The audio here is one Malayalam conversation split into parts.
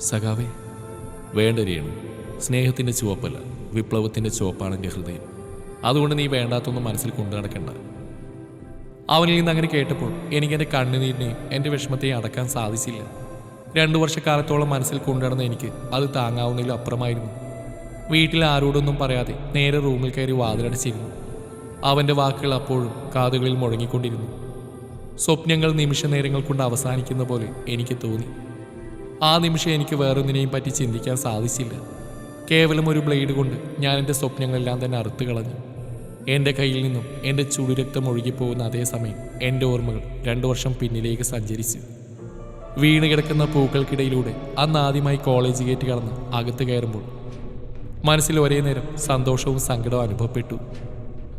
സഖാവേ വേണ്ട രേണു സ്നേഹത്തിന്റെ ചുവപ്പല്ല വിപ്ലവത്തിന്റെ ചുവപ്പാണ് എന്റെ ഹൃദയം. അതുകൊണ്ട് നീ വേണ്ടാത്തൊന്നും മനസ്സിൽ കൊണ്ടു നടക്കണ്ട. അവനിൽ നിന്ന് അങ്ങനെ കേട്ടപ്പോൾ എനിക്ക് എന്റെ കണ്ണുനീരിനെയും എന്റെ വിഷമത്തെയും അടക്കാൻ സാധിച്ചില്ല. രണ്ടു വർഷക്കാലത്തോളം മനസ്സിൽ കൊണ്ടുനടന്ന എനിക്ക് അത് താങ്ങാവുന്നതിലും അപ്പുറമായിരുന്നു. വീട്ടിൽ ആരോടൊന്നും പറയാതെ നേരെ റൂമിൽ കയറി വാതിലടച്ചിരുന്നു. അവന്റെ വാക്കുകൾ അപ്പോഴും കാതുകളിൽ മുഴങ്ങിക്കൊണ്ടിരുന്നു. സ്വപ്നങ്ങൾ നിമിഷ നേരങ്ങൾ കൊണ്ട് അവസാനിക്കുന്ന പോലെ എനിക്ക് തോന്നി. ആ നിമിഷം എനിക്ക് വേറൊന്നിനെയും പറ്റി ചിന്തിക്കാൻ സാധിച്ചില്ല. കേവലം ഒരു ബ്ലേഡ് കൊണ്ട് ഞാൻ എന്റെ സ്വപ്നങ്ങളെല്ലാം തന്നെ അറുത്തു കളഞ്ഞു. എന്റെ കയ്യിൽ നിന്നും എന്റെ ചുടുരക്തം ഒഴുകിപ്പോകുന്ന അതേ സമയം എന്റെ ഓർമ്മകൾ രണ്ടു വർഷം പിന്നിലേക്ക് സഞ്ചരിച്ചു. വീണ് കിടക്കുന്ന പൂക്കൾക്കിടയിലൂടെ അന്ന് ആദ്യമായി കോളേജ് ഗേറ്റ് കടന്ന് അകത്ത് കയറുമ്പോൾ മനസ്സിൽ ഒരേ നേരം സന്തോഷവും സങ്കടവും അനുഭവപ്പെട്ടു.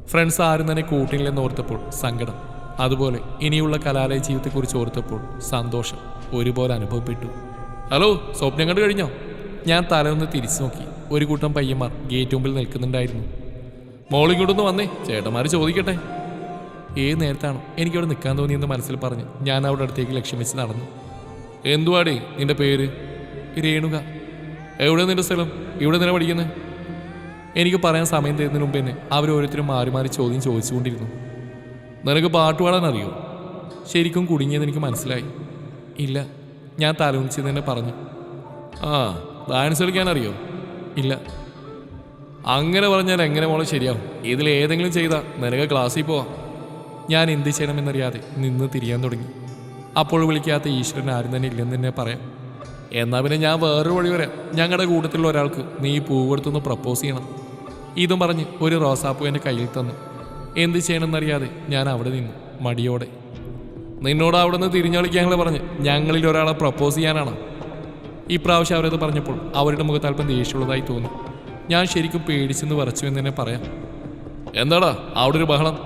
ഫ്രണ്ട്സ് ആരും തന്നെ കൂട്ടില്ലെന്ന് ഓർത്തപ്പോൾ സങ്കടം. അതുപോലെ ഇനിയുള്ള കലാലയ ജീവിതത്തെക്കുറിച്ച് ഓർത്തപ്പോൾ സന്തോഷം ഒരുപോലെ അനുഭവപ്പെട്ടു. ഹലോ സ്വപ്നം കണ്ടു കഴിഞ്ഞോ? ഞാൻ തലയൊന്ന് തിരിച്ചു നോക്കി. ഒരു കൂട്ടം പയ്യന്മാർ ഗേറ്റ് മുമ്പിൽ നിൽക്കുന്നുണ്ടായിരുന്നു. മോളിങ്ങോട്ടൊന്ന് വന്നേ ചേട്ടന്മാർ ചോദിക്കട്ടെ. ഏത് നേരത്താണോ. എനിക്കവിടെ നിൽക്കാൻ തോന്നിയെന്ന് മനസ്സിൽ പറഞ്ഞ് ഞാൻ അവിടെ അടുത്തേക്ക് ലക്ഷ്യം വെച്ച് നടന്നു. എന്തുവാടേ നിന്റെ പേര്? രേണുക. എവിടെ നിന്റെ സ്ഥലം? ഇവിടെ നിന്നെ പഠിക്കുന്നത് എനിക്ക് പറയാൻ സമയം തരുന്നതിന് മുമ്പ് തന്നെ അവരോരോരുത്തരും മാറി മാറി ചോദ്യം ചോദിച്ചുകൊണ്ടിരുന്നു. നിനക്ക് പാട്ട് പാടാൻ അറിയോ? ശരിക്കും കുടുങ്ങിയത് എനിക്ക് മനസ്സിലായി. ഇല്ല ഞാൻ തലമുണിച്ച് തന്നെ പറഞ്ഞു. ആ ഡാൻസ് കളിക്കാൻ അറിയോ ഇല്ല. അങ്ങനെ പറഞ്ഞാൽ എങ്ങനെ മോളെ ശരിയാവും? ഇതിൽ ഏതെങ്കിലും ചെയ്താൽ നിനക്ക് ക്ലാസ്സിൽ പോവാം. ഞാൻ എന്ത് ചെയ്യണമെന്നറിയാതെ നിന്ന് തിരിയാൻ തുടങ്ങി. അപ്പോൾ വിളിക്കാത്ത ഈശ്വരൻ ആരും തന്നെ ഇല്ലെന്ന് തന്നെ പറയാം. എന്നാൽ പിന്നെ ഞാൻ വേറൊരു വഴി വരാം ഞങ്ങളുടെ കൂട്ടത്തിലുള്ള ഒരാൾക്ക് നീ പൂവെടുത്തൊന്ന് പ്രപ്പോസ് ചെയ്യണം. ഇതും പറഞ്ഞ് ഒരു റോസാപ്പൂ എന്റെ കയ്യിൽ തന്നു. എന്ത് ചെയ്യണമെന്നറിയാതെ ഞാൻ അവിടെ നിന്നു മടിയോടെ. നിന്നോട് അവിടെ നിന്ന് തിരിഞ്ഞളിക്കാങ്ങളെ പറഞ്ഞ് ഞങ്ങളിൽ ഒരാളെ പ്രപ്പോസ് ചെയ്യാനാണ്. ഇപ്രാവശ്യം അവരത് പറഞ്ഞപ്പോൾ അവരുടെ മുഖത്ത് അല്പം ദേഷ്യമുള്ളതായി തോന്നി. ഞാൻ ശരിക്കും പേടിച്ചെന്ന് വരച്ചു എന്ന് തന്നെ പറയാം. എന്താടാ അവിടെ ഒരു ബഹളം?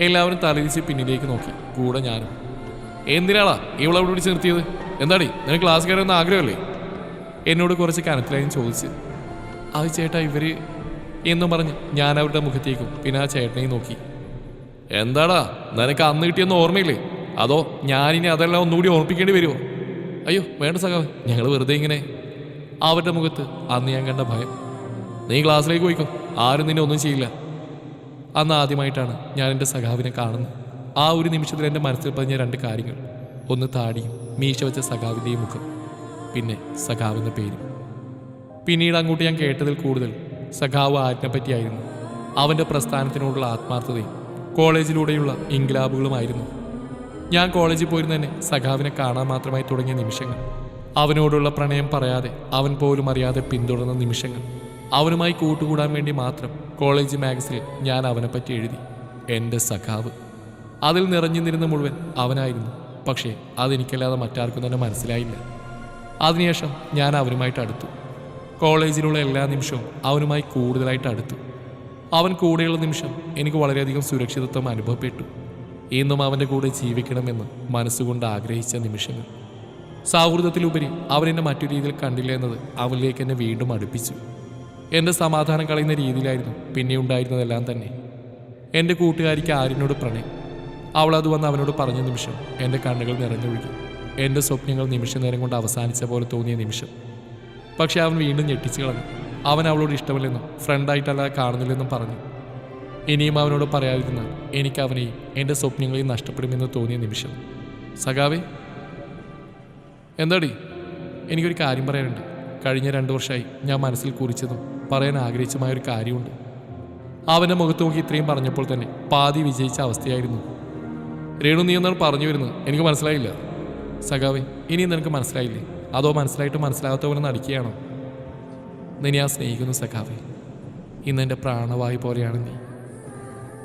എല്ലാവരും തലതിരിച്ച് പിന്നിലേക്ക് നോക്കി. കൂടെ ഞാനും. എന്തിനാളാ ഇവിടെ അവിടെ പിടിച്ച് നിർത്തിയത്? എന്താടി നിനക്ക് ക്ലാസ് കയറുന്ന ആഗ്രഹമല്ലേ? എന്നോട് കുറച്ച് കനത്തിലായും ചോദിച്ച്. അത് ചേട്ടാ ഇവർ എന്നും പറഞ്ഞ് ഞാൻ അവരുടെ മുഖത്തേക്കും പിന്നെ ആ ചേട്ടനെയും നോക്കി. എന്താടാ നിനക്ക് അന്ന് കിട്ടിയെന്ന് ഓർമ്മയില്ലേ? അതോ ഞാനിനി അതെല്ലാം ഒന്നുകൂടി ഓർപ്പിക്കേണ്ടി വരുമോ അയ്യോ വേണ്ട സഖാവ് ഞങ്ങൾ വെറുതെ ഇങ്ങനെ. അവരുടെ മുഖത്ത് അന്ന് ഞാൻ കണ്ട ഭയം. നീ ക്ലാസ്സിലേക്ക് പോയിക്കോ ആരും നിന്നെ ഒന്നും ചെയ്യില്ല. അന്ന് ആദ്യമായിട്ടാണ് ഞാൻ എന്റെ സഖാവിനെ കാണുന്നത്. ആ ഒരു നിമിഷത്തിൽ എന്റെ മനസ്സിൽ പതിഞ്ഞ രണ്ട് കാര്യങ്ങൾ. ഒന്ന് താടിയും മീശ വെച്ച സഖാവിന്റെയും മുഖം. പിന്നെ സഖാവിന്റെ പേര്. പിന്നീട് അങ്ങോട്ട് ഞാൻ കേട്ടതിൽ കൂടുതൽ സഖാവ് ആറ്റിനെ പറ്റിയായിരുന്നു അവന്റെ പ്രസ്ഥാനത്തിനോടുള്ള ആത്മാർത്ഥതയും കോളേജിലൂടെയുള്ള ഇൻഗ്ലാബുകളുമായിരുന്നു. ഞാൻ കോളേജിൽ പോയിരുന്ന തന്നെ സഖാവിനെ കാണാൻ മാത്രമായി തുടങ്ങിയ നിമിഷങ്ങൾ. അവനോടുള്ള പ്രണയം പറയാതെ അവൻ പോലും അറിയാതെ പിന്തുടർന്ന നിമിഷങ്ങൾ. അവനുമായി കൂട്ടുകൂടാൻ വേണ്ടി മാത്രം കോളേജ് മാഗസിനിൽ ഞാൻ അവനെപ്പറ്റി എഴുതി. എന്റെ സഖാവ്. അതിൽ നിറഞ്ഞു നിരുന്ന മുഴുവൻ അവനായിരുന്നു. പക്ഷേ അതെനിക്കല്ലാതെ മറ്റാർക്കും തന്നെ മനസ്സിലായില്ല. അതിനുശേഷം ഞാൻ അവനുമായിട്ട് അടുത്തു. കോളേജിലുള്ള എല്ലാ നിമിഷവും അവനുമായി കൂടുതലായിട്ട് അടുത്തു. അവൻ കൂടെയുള്ള നിമിഷം എനിക്ക് വളരെയധികം സുരക്ഷിതത്വം അനുഭവപ്പെട്ടു. ഇന്നും അവന്റെ കൂടെ ജീവിക്കണമെന്ന് മനസ്സുകൊണ്ട് ആഗ്രഹിച്ച നിമിഷങ്ങൾ. സൗഹൃദത്തിലുപരി അവനെന്നെ മറ്റു രീതിയിൽ കണ്ടില്ല എന്നത് അവനിലേക്ക് എന്നെ വീണ്ടും അടുപ്പിച്ചു. എന്റെ സമാധാനം കളയുന്ന രീതിയിലായിരുന്നു പിന്നെ ഉണ്ടായിരുന്നതെല്ലാം തന്നെ. എന്റെ കൂട്ടുകാരിക്ക് ആരിനോട് പ്രണയം? അവൾ അത് വന്ന് അവനോട് പറഞ്ഞ നിമിഷം എന്റെ കണ്ണുകൾ നിറഞ്ഞൊഴുകി. എന്റെ സ്വപ്നങ്ങൾ നിമിഷ നേരം കൊണ്ട് അവസാനിച്ച പോലെ തോന്നിയ നിമിഷം. പക്ഷേ അവൻ വീണ്ടും ഞെട്ടിച്ചു കളഞ്ഞു. അവൻ അവളോട് ഇഷ്ടമല്ലെന്നും ഫ്രണ്ടായിട്ടല്ലാതെ കാണുന്നില്ലെന്നും പറഞ്ഞു. ഇനിയും അവനോട് പറയാതിരുന്നാൽ എനിക്ക് അവനെയും എന്റെ സ്വപ്നങ്ങളെയും നഷ്ടപ്പെടുമെന്ന് തോന്നിയ നിമിഷം. സഖാവേ എന്താടി? എനിക്കൊരു കാര്യം പറയാനുണ്ട്. കഴിഞ്ഞ രണ്ടു വർഷമായി ഞാൻ മനസ്സിൽ കുറിച്ചതും പറയാൻ ആഗ്രഹിച്ചതുമായ ഒരു കാര്യമുണ്ട്. അവന്റെ മുഖത്ത് നോക്കി ഇത്രയും പറഞ്ഞപ്പോൾ തന്നെ പാതി വിജയിച്ച അവസ്ഥയായിരുന്നു. രേണു നീ എന്നാണ് പറഞ്ഞു വരുന്നത്? എനിക്ക് മനസ്സിലായില്ല. സഖാവേ ഇനി നിനക്ക് മനസ്സിലായില്ലേ? അതോ മനസ്സിലായിട്ട് മനസ്സിലാകാത്ത പോലെ നടിക്കുകയാണോ? നിന്നെ ഞാൻ സ്നേഹിക്കുന്നു സഖാവേ. ഇന്ന് എന്റെ പ്രാണവായു പോലെയാണ് നീ.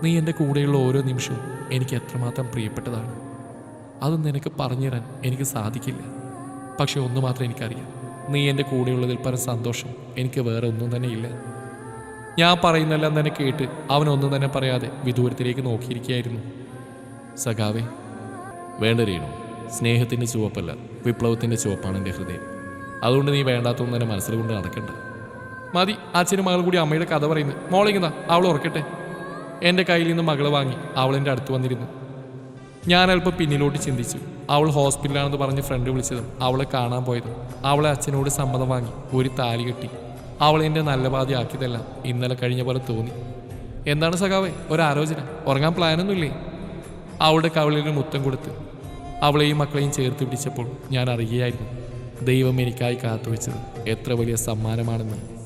നീ എന്റെ കൂടെയുള്ള ഓരോ നിമിഷവും എനിക്ക് എത്രമാത്രം പ്രിയപ്പെട്ടതാണ്. അത് നിനക്ക് പറഞ്ഞുതരാൻ എനിക്ക് സാധിക്കില്ല. പക്ഷെ ഒന്ന് മാത്രം എനിക്കറിയാം. നീ എന്റെ കൂടെയുള്ളതിൽ പരം സന്തോഷം എനിക്ക് വേറെ ഒന്നും തന്നെ ഇല്ല. ഞാൻ പറയുന്നെല്ലാം തന്നെ കേട്ട് അവനൊന്നും തന്നെ പറയാതെ വിദൂരത്തിലേക്ക് നോക്കിയിരിക്കുകയായിരുന്നു. സഖാവേ വേണ്ട രീണു. സ്നേഹത്തിന്റെ ചുവപ്പല്ല വിപ്ലവത്തിന്റെ ചുവപ്പാണ് എന്റെ ഹൃദയം. അതുകൊണ്ട് നീ വേണ്ടാത്തൊന്നും തന്നെ മനസ്സിൽ കൊണ്ട് നടക്കണ്ട. മതി അച്ഛനും മകളും കൂടി അമ്മയുടെ കഥ പറയുന്നത് മോളിങ്ങതാ അവൾ ഉറക്കട്ടെ. എന്റെ കയ്യിൽ നിന്ന് മകളെ വാങ്ങി അവൾ അടുത്ത് വന്നിരുന്നു. ഞാൻ അല്പം പിന്നിലോട്ട് ചിന്തിച്ചു. അവൾ ഹോസ്പിറ്റലാണെന്ന് പറഞ്ഞ് ഫ്രണ്ട് വിളിച്ചതും അവളെ കാണാൻ പോയതും അവളെ അച്ഛനോട് സമ്മതം വാങ്ങി ഒരു താലി കെട്ടി. അവൾ നല്ല ബാധയാക്കിയതെല്ലാം ഇന്നലെ കഴിഞ്ഞ പോലെ തോന്നി. എന്താണ് സഖാവേ ഒരാലോചന ഉറങ്ങാൻ പ്ലാനൊന്നുമില്ലേ? അവളുടെ കവളിൽ മുത്തം കൊടുത്ത് അവളെയും മക്കളെയും ചേർത്ത് പിടിച്ചപ്പോൾ ഞാൻ അറിയുകയായിരുന്നു ദൈവം എനിക്കായി കാത്തുവെച്ചത് എത്ര വലിയ സമ്മാനമാണെന്ന്.